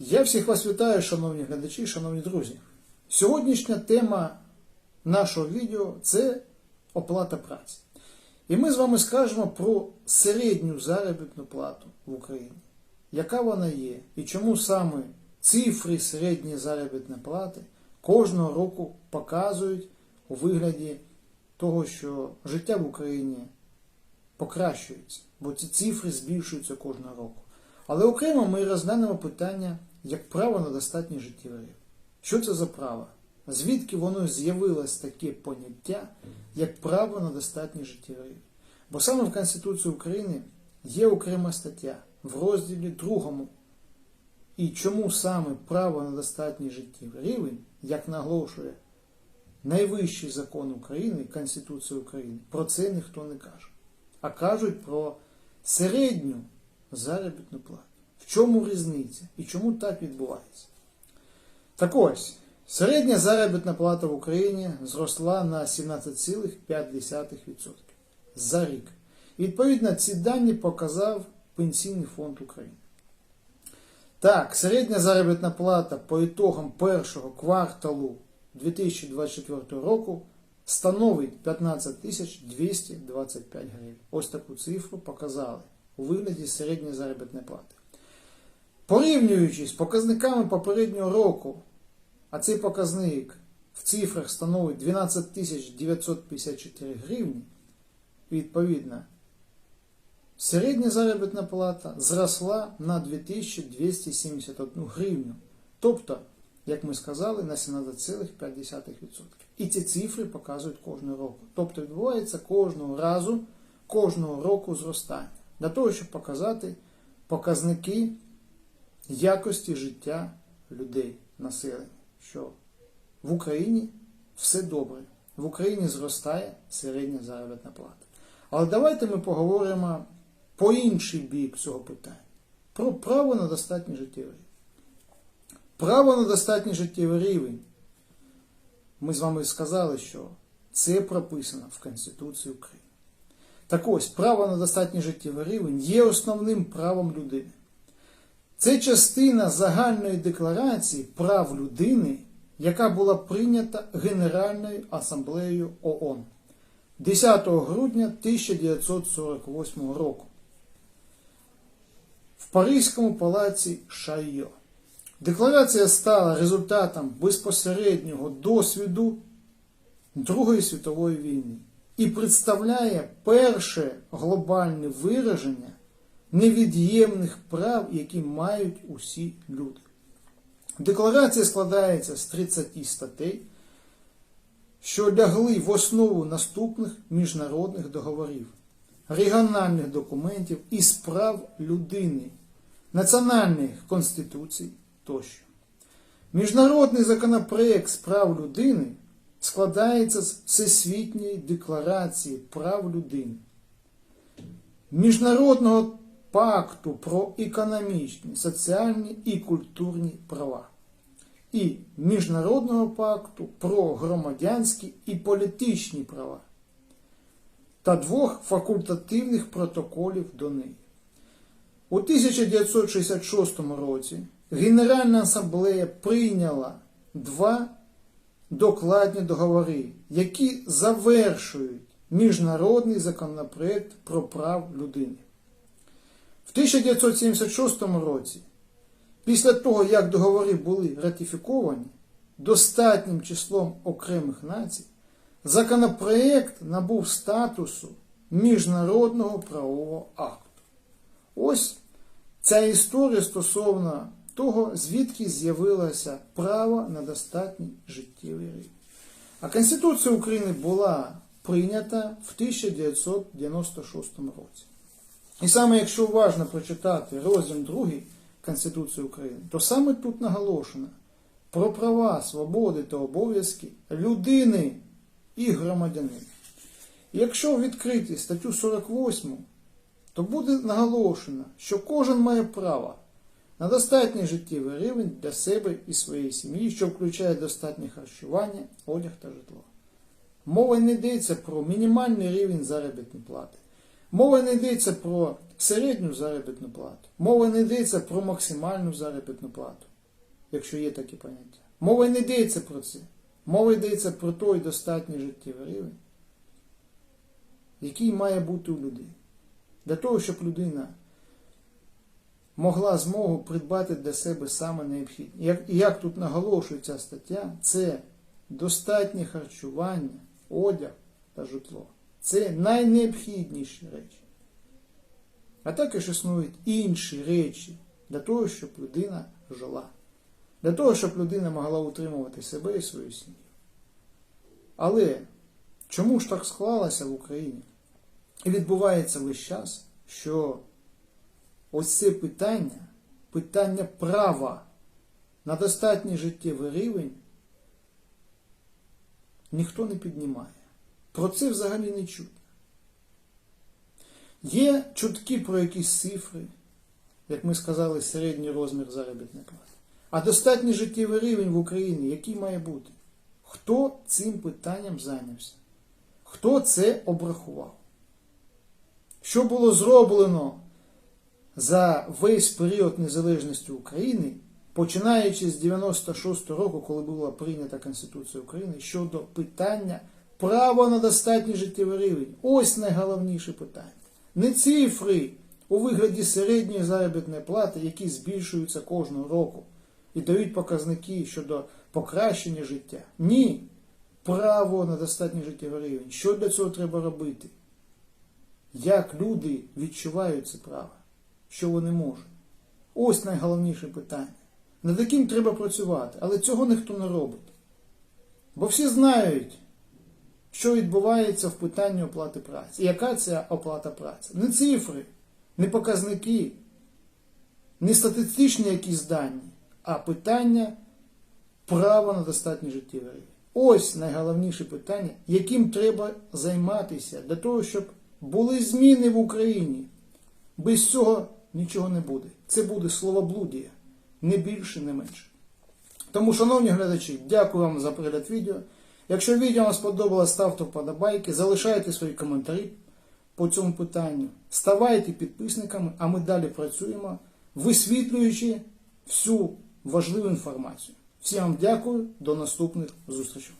Я всіх вас вітаю, шановні глядачі, шановні друзі. Сьогоднішня тема нашого відео це оплата праці. І ми з вами скажемо про середню заробітну плату в Україні. Яка вона є і чому саме цифри середньої заробітної плати кожного року показують у вигляді того, що життя в Україні покращується, бо ці цифри збільшуються кожного року. Але окремо ми розглянемо питання як право на достатній життєвий рівень. Що це за право? Звідки воно з'явилось таке поняття, як право на достатній життєвий рівень? Бо саме в Конституції України є окрема стаття в розділі 2. І чому саме право на достатній життєвий рівень, як наголошує найвищий закон України, Конституція України, про це ніхто не каже. А кажуть про середню заробітну плату. В чому різниця і чому так відбувається? Так ось, середня заробітна плата в Україні зросла на 17,5% за рік. Відповідно, ці дані показав Пенсійний фонд України. Так, середня заробітна плата по ітогам першого кварталу 2024 року становить 15 225 гривень. Ось таку цифру показали у вигляді середньої заробітної плати. Порівнюючи з показниками попереднього року, а цей показник в цифрах становить 12 954 гривні, відповідно, середня заробітна плата зросла на 2271 гривню. Тобто, як ми сказали, на 17,5%. І ці цифри показують кожного року. Тобто відбувається кожного разу, кожного року зростання. Для того, щоб показати показники якості життя людей, населення, що в Україні все добре. В Україні зростає середня заробітна плата. Але давайте ми поговоримо по інший бік цього питання. Про право на достатній життєвий рівень. Право на достатній життєвий рівень. Ми з вами сказали, що це прописано в Конституції України. Так ось, право на достатній життєвий рівень є основним правом людини. Це частина загальної декларації прав людини, яка була прийнята Генеральною асамблеєю ООН 10 грудня 1948 року в Паризькому палаці Шайо. Декларація стала результатом безпосереднього досвіду Другої світової війни і представляє перше глобальне вираження невід'ємних прав, які мають усі люди. Декларація складається з 30 статей, що лягли в основу наступних міжнародних договорів, регіональних документів і справ людини, національних конституцій тощо. Міжнародний законопроект з прав людини складається з Всесвітньої декларації прав людини, Міжнародного пакту про економічні, соціальні і культурні права і Міжнародного пакту про громадянські і політичні права та двох факультативних протоколів до неї. У 1966 році Генеральна асамблея прийняла два докладні договори, які завершують міжнародний законопроект про прав людини. В 1976 році, після того, як договори були ратифіковані достатнім числом окремих націй, законопроект набув статусу міжнародного правового акту. Ось ця історія стосовно того, звідки з'явилося право на достатній життєвий рівень. А Конституція України була прийнята в 1996 році. І саме якщо уважно прочитати розділ 2 Конституції України, то саме тут наголошено про права, свободи та обов'язки людини і громадянина. Якщо відкрити статтю 48, то буде наголошено, що кожен має право на достатній життєвий рівень для себе і своєї сім'ї, що включає достатнє харчування, одяг та житло. Мова не йдеться про мінімальний рівень заробітної плати. Мова не йдеться про середню заробітну плату. Мова не йдеться про максимальну заробітну плату, якщо є такі поняття. Мова не йдеться про це. Мова йдеться про той достатній життєвий рівень, який має бути у людини. Для того, щоб людина могла змогу придбати для себе саме необхідне. Як, як тут наголошує ця стаття, це достатнє харчування, одяг та житло. Це найнеобхідніші речі. А також існують інші речі для того, щоб людина жила. Для того, щоб людина могла утримувати себе і свою сім'ю. Але чому ж так склалося в Україні? І відбувається весь час, що ось це питання, питання права на достатній життєвий рівень ніхто не піднімає. Про це взагалі не чутно. Є чутки про якісь цифри, як ми сказали, середній розмір заробітної плати. А достатній життєвий рівень в Україні, який має бути? Хто цим питанням зайнявся? Хто це обрахував? Що було зроблено за весь період незалежності України, починаючи з 96 року, коли була прийнята Конституція України, щодо питання права на достатній життєвий рівень? Ось найголовніше питання. Не цифри у вигляді середньої заробітної плати, які збільшуються кожного року і дають показники щодо покращення життя. Ні. Право на достатній життєвий рівень. Що для цього треба робити? Як люди відчувають це право? Що вони можуть? Ось найголовніше питання. Над яким треба працювати, але цього ніхто не робить. Бо всі знають, що відбувається в питанні оплати праці. Яка це оплата праці? Не цифри, не показники, не статистичні якісь дані, а питання права на достатній життєвий рівень. Ось найголовніше питання, яким треба займатися для того, щоб були зміни в Україні. Без цього нічого не буде. Це буде словоблудія, не більше, не менше. Тому, шановні глядачі, дякую вам за перегляд відео. Якщо відео сподобалось, ставте вподобайки, залишайте свої коментарі по цьому питанню, ставайте підписниками, а ми далі працюємо, висвітлюючи всю важливу інформацію. Всім вам дякую, до наступних зустрічей.